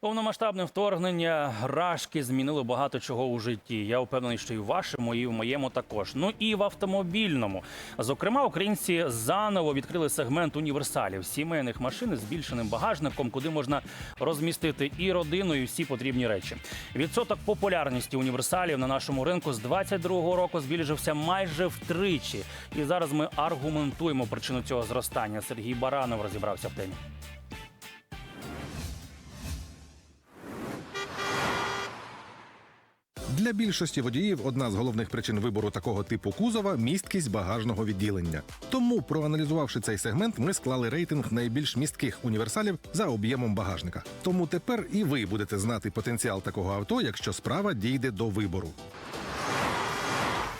Повномасштабне вторгнення рашки змінило багато чого у житті. Я впевнений, що і в вашому, і в моєму також. Ну і в автомобільному. Зокрема, українці заново відкрили сегмент універсалів сімейних машин з збільшеним багажником, куди можна розмістити і родину, і всі потрібні речі. Відсоток популярності універсалів на нашому ринку з 22-го року збільшився майже втричі. І зараз ми аргументуємо причину цього зростання. Сергій Баранов розібрався в темі. Для більшості водіїв одна з головних причин вибору такого типу кузова місткість багажного відділення. Тому, проаналізувавши цей сегмент, ми склали рейтинг найбільш містких універсалів за об'ємом багажника. Тому тепер і ви будете знати потенціал такого авто, якщо справа дійде до вибору.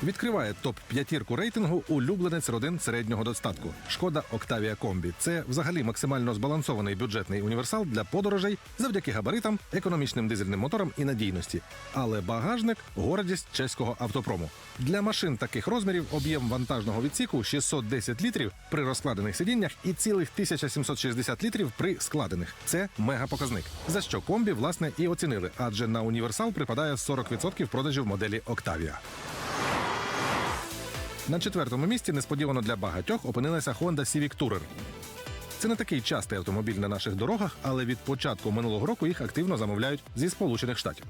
Відкриває топ п'ятірку рейтингу улюбленець родин середнього достатку. Шкода Октавія Комбі. Це взагалі максимально збалансований бюджетний універсал для подорожей завдяки габаритам, економічним дизельним моторам і надійності. Але багажник гордість чеського автопрому. Для машин таких розмірів об'єм вантажного відсіку 610 літрів при розкладених сидіннях і цілих 1760 літрів при складених. Це мегапоказник. За що комбі власне і оцінили, адже на універсал припадає 40% продажів моделі Октавія. На четвертому місці несподівано для багатьох опинилася Honda Civic Tourer. Це не такий частий автомобіль на наших дорогах, але від початку минулого року їх активно замовляють зі Сполучених Штатів.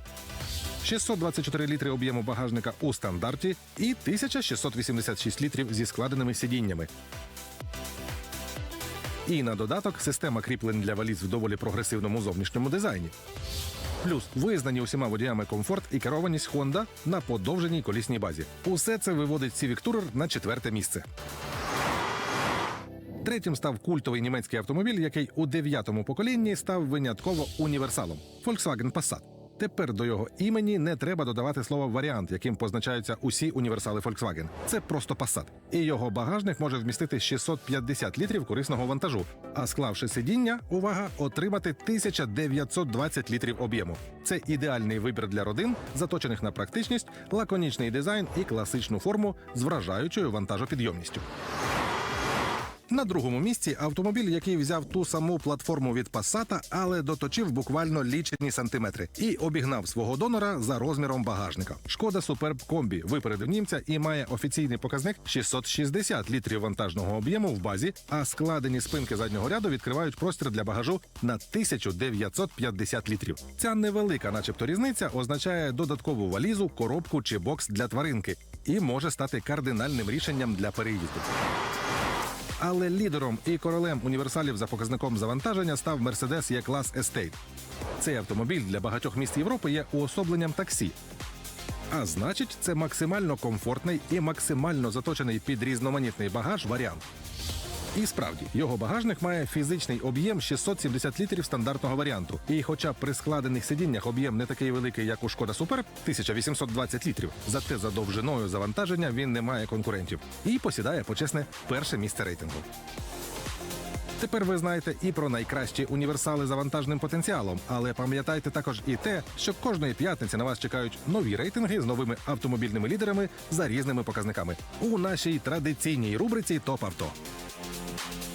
624 літри об'єму багажника у стандарті і 1686 літрів зі складеними сидіннями. І на додаток система кріплень для валіз в доволі прогресивному зовнішньому дизайні. Плюс визнані усіма водіями комфорт і керованість Honda на подовженій колісній базі. Усе це виводить Civic Tourer на четверте місце. Третім став культовий німецький автомобіль, який у дев'ятому поколінні став винятково універсалом Volkswagen Passat. Тепер до його імені не треба додавати слово варіант, яким позначаються усі універсали Volkswagen. Це просто Passat. І його багажник може вмістити 650 літрів корисного вантажу. А склавши сидіння, увага, отримати 1920 літрів об'єму. Це ідеальний вибір для родин, заточених на практичність, лаконічний дизайн і класичну форму з вражаючою вантажопідйомністю. На другому місці автомобіль, який взяв ту саму платформу від Passat, але доточив буквально лічені сантиметри і обігнав свого донора за розміром багажника. Шкода Superb Комбі випередив німця і має офіційний показник 660 літрів вантажного об'єму в базі, а складені спинки заднього ряду відкривають простір для багажу на 1950 літрів. Ця невелика, начебто, різниця означає додаткову валізу, коробку чи бокс для тваринки і може стати кардинальним рішенням для переїзду. Але лідером і королем універсалів за показником завантаження став Mercedes E-клас Estate. Цей автомобіль для багатьох міст Європи є уособленням таксі. А значить, це максимально комфортний і максимально заточений під різноманітний багаж варіант. І справді, його багажник має фізичний об'єм 670 літрів стандартного варіанту. І хоча при складених сидіннях об'єм не такий великий, як у Шкода Superb, 1820 літрів, зате за довжиною завантаження він не має конкурентів і посідає почесне перше місце рейтингу. Тепер ви знаєте і про найкращі універсали за вантажним потенціалом, але пам'ятайте також і те, що кожної п'ятниці на вас чекають нові рейтинги з новими автомобільними лідерами за різними показниками у нашій традиційній рубриці Топ авто. Thank you.